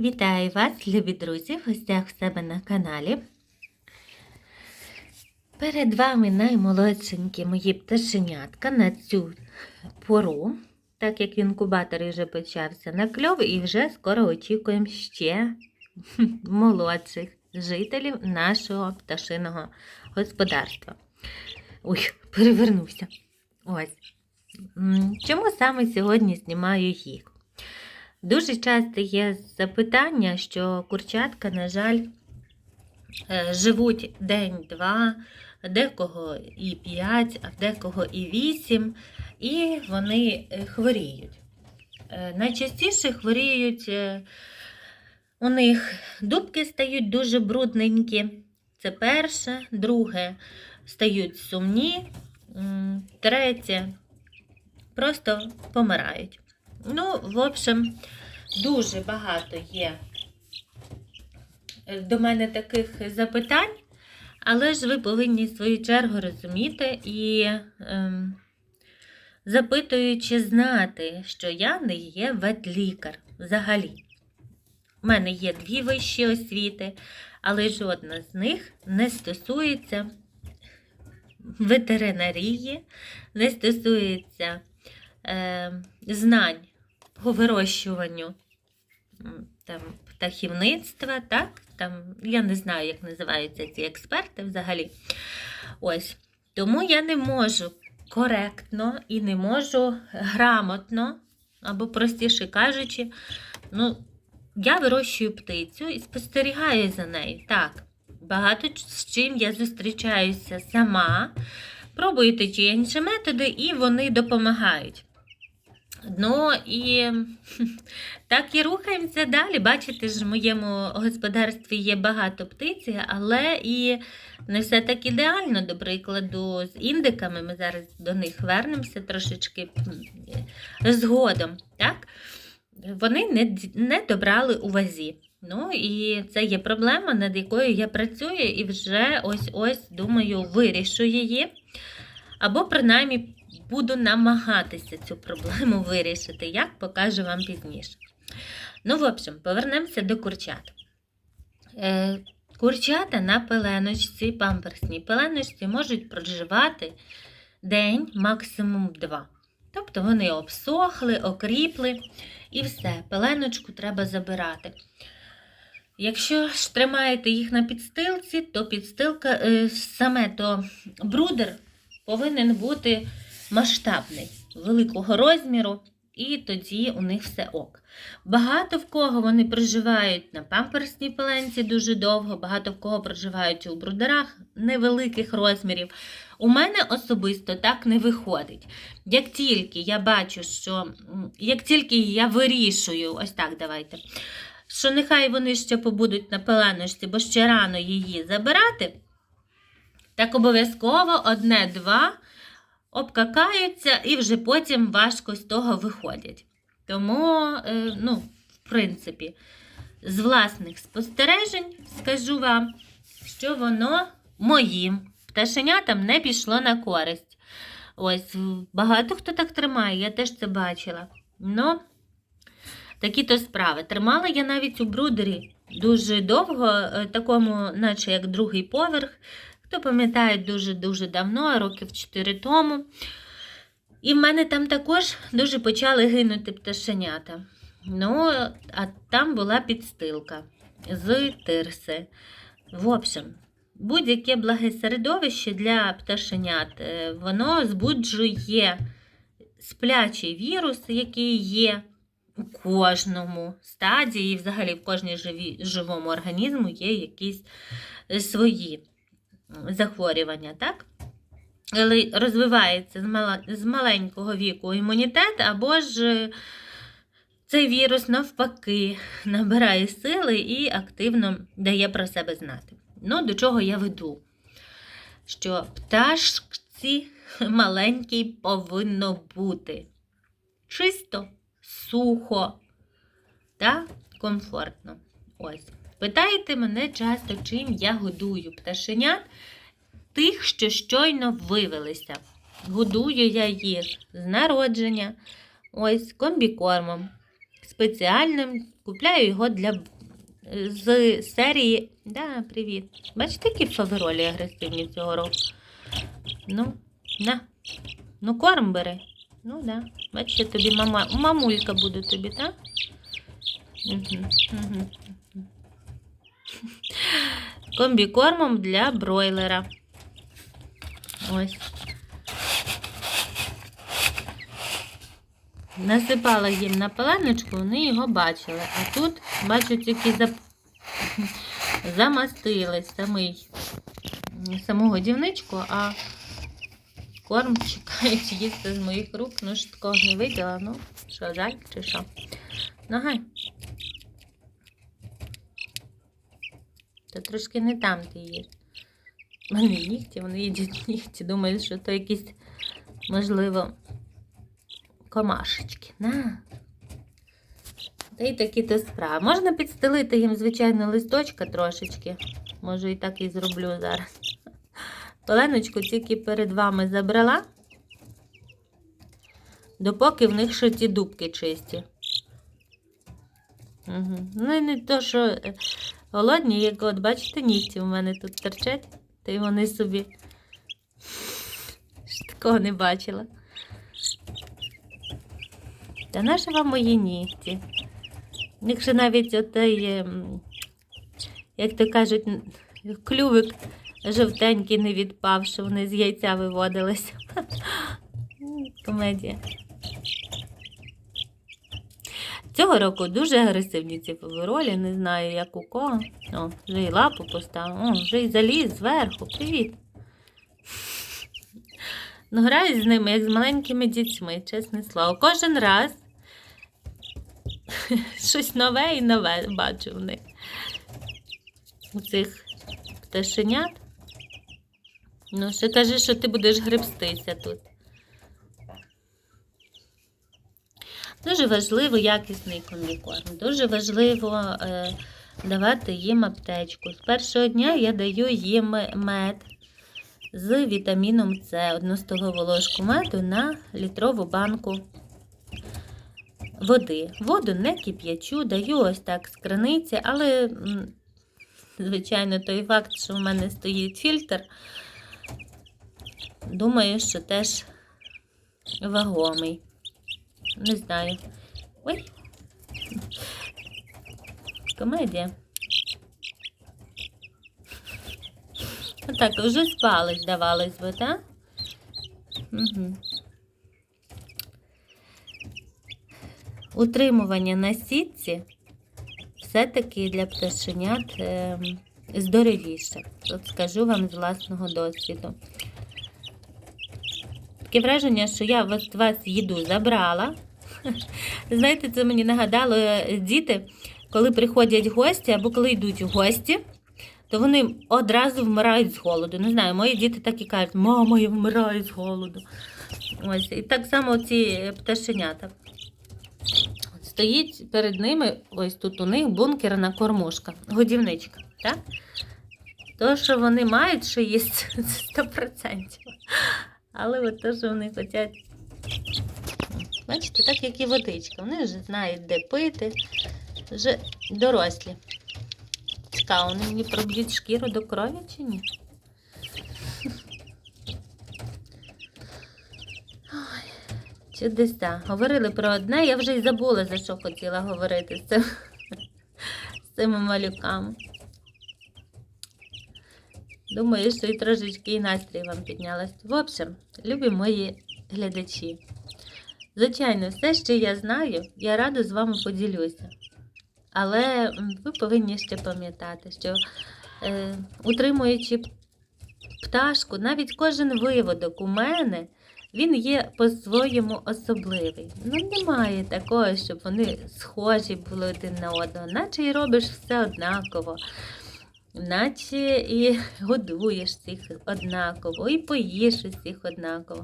Вітаю вас, любі друзі, в гостях в себе на каналі. Перед вами наймолодшенькі мої пташенятка на цю пору, так як інкубатор вже почався на кльов, і вже скоро очікуємо ще молодших жителів нашого пташиного господарства. Ой, перевернувся. Ось. Чому саме сьогодні знімаю їх? Дуже часто є запитання, що курчатка, на жаль, е, живуть день-два, декого і п'ять, а в декого і вісім, і вони е, хворіють. Е, Найчастіше хворіють, у них дубки стають дуже брудненькі. Це перше, друге стають сумні, третє просто помирають. Ну, в общем, дуже багато є е, до мене таких запитань, але ж ви повинні в свою чергу розуміти і ем, запитуючи знати, що я не є ветлікар взагалі. У мене є дві вищі освіти, але жодна з них не стосується ветеринарії, не стосується е, знань вирощуванню там, птахівництва, так? Там, я не знаю, як називаються ці експерти взагалі. Ось. Тому я не можу коректно і не можу грамотно, або простіше кажучи, ну, я вирощую птицю і спостерігаю за нею. Так, багато з чим я зустрічаюся сама, пробую ті чи інші методи, і вони допомагають. Ну і так і рухаємося далі. Бачите ж, в моєму господарстві є багато птиці, але і не все так ідеально. До прикладу, з індиками ми зараз до них вернемося трошечки згодом. Так? Вони не, не добрали у вазі. Ну і це є проблема, над якою я працюю, і вже ось-ось думаю, вирішу її. Або принаймні буду намагатися цю проблему вирішити, як покажу вам пізніше. Ну, в общем, повернемося до курчат. Е, курчата на пеленочці, памперсній пеленочці можуть проживати день, максимум два. Тобто вони обсохли, окріпли і все, пеленочку треба забирати. Якщо ж тримаєте їх на підстилці, то підстилка е, саме то брудер повинен бути масштабний, великого розміру, і тоді у них все ок. Багато в кого вони проживають на памперсній пеленці дуже довго, багато в кого проживають у брудерах невеликих розмірів. У мене особисто так не виходить. Як тільки я бачу, що як тільки я вирішую, ось так давайте, що нехай вони ще побудуть на пеленочці, бо ще рано її забирати, так обов'язково одне-два обкакаються і вже потім важко з того виходять. Тому, е, ну, в принципі, з власних спостережень скажу вам, що воно моїм пташенятам не пішло на користь. Ось, багато хто так тримає, я теж це бачила. Ну, такі то справи. Тримала я навіть у брудері дуже довго, е, такому, наче як другий поверх. Хто пам'ятає дуже-дуже давно, років 4 тому. І в мене там також дуже почали гинути пташенята. Ну, а там була підстилка з тирси. В общем, будь-яке благе середовище для пташенят, е, воно збуджує сплячий вірус, який є у кожному стадії, і взагалі в кожній живі, живому організму є якісь е, свої захворювання, так? Розвивається з, маленького віку імунітет, або ж е, цей вірус навпаки набирає сили і активно дає про себе знати. Ну, до чого я веду? Що пташці маленькій повинно бути чисто, сухо та комфортно. Ось. Питаєте мене часто, чим я годую пташенят тих, що щойно вивелися. Годую я їх з народження, ось комбікормом, спеціальним купляю його для з серії. Да, привіт. Бачите, які фаверолі агресивні цього року. Ну, на. Ну, корм бери. Ну, да. Бачите, тобі мама, мамулька буде тобі, так? Угу, угу. Комбікормом для бройлера. Ось. Насипала їм на паленочку, вони його бачили. А тут, бачу, тільки зап... замастили самий, саму годівничку, а корм чекають їсти з моїх рук. Ну, ж такого не виділа. Ну, що, жаль, чи що? Ну, Та трошки не там ти їш. У мене нігті, вони їдять нігті. Думають, що то якісь, можливо, комашечки. На. Та й такі то справи. Можна підстелити їм, звичайно, листочка трошечки. Може, і так і зроблю зараз. Поленочку тільки перед вами забрала, допоки в них ще ті дубки чисті. Угу. Ну і не то, що е, голодні, як от бачите, нігті у мене тут торчать, та й вони собі. Ж такого не бачила. Та наші вам мої нігті? Якщо навіть отей, ем, як то кажуть, клювик жовтенький не відпав, що вони з яйця виводилися. Комедія. Цього року дуже агресивні ці фаверолі, не знаю, як у кого. О, вже і лапу поставив, о, вже і заліз зверху. Привіт. Ну, граю з ними, як з маленькими дітьми, чесне слово. Кожен раз щось нове і нове бачу в них. У цих пташенят. Ну, ще кажи, що ти будеш гребстися тут. Дуже важливо якісний комбікорм. Дуже важливо е, давати їм аптечку. З першого дня я даю їм мед з вітаміном С, одну столову ложку меду на літрову банку води. Воду не кип'ячу, даю ось так з краниці, але, звичайно, той факт, що в мене стоїть фільтр, думаю, що теж вагомий. Не знаю. Ой. Комедія. Отак, вже спали, здавалось би, так? Угу. Утримування на сітці все-таки для пташенят ем, здоровіше. От скажу вам з власного досвіду. Таке враження, що я вас, вас їду забрала. Знаєте, це мені нагадало е, діти, коли приходять гості або коли йдуть у гості, то вони одразу вмирають з голоду. Не знаю, мої діти так і кажуть, мама, я вмираю з голоду. Ось, і так само ці пташенята. Стоїть перед ними, ось тут у них бункерна кормушка, годівничка. Так? То, що вони мають, що їсти, це 100%. Але от те, що вони хочуть. Бачите, так як і водичка. Вони вже знають, де пити, вже дорослі. Цікаво, вони мені проб'ють шкіру до крові чи ні? Ой, чудеса. Говорили про одне, я вже й забула, за що хотіла говорити з, цим, з цими малюками. Думаю, що і трошечки і настрій вам піднялась. В общем, любі мої глядачі. Звичайно, все, що я знаю, я радо з вами поділюся. Але ви повинні ще пам'ятати, що е, утримуючи пташку, навіть кожен виводок у мене, він є по-своєму особливий. Ну, немає такого, щоб вони схожі були один на одного, наче і робиш все однаково. Наче і годуєш всіх однаково, і поїш усіх однаково.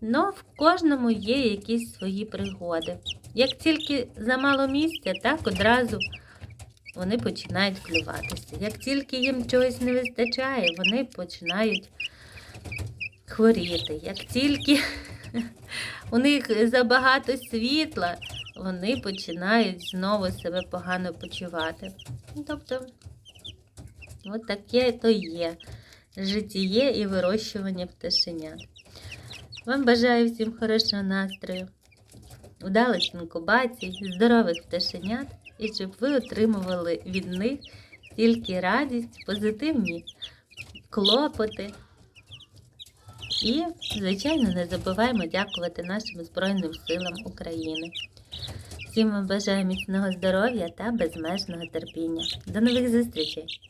Но в кожному є якісь свої пригоди. Як тільки замало місця, так одразу вони починають клюватися. Як тільки їм чогось не вистачає, вони починають хворіти. Як тільки у них забагато світла, вони починають знову себе погано почувати. Тобто, от таке то є життєє і вирощування пташенят. Вам бажаю всім хорошого настрою, удалих інкубацій, здорових пташенят і щоб ви отримували від них тільки радість, позитивні клопоти. І, звичайно, не забуваємо дякувати нашим Збройним силам України. Всім вам бажаю міцного здоров'я та безмежного терпіння. До нових зустрічей!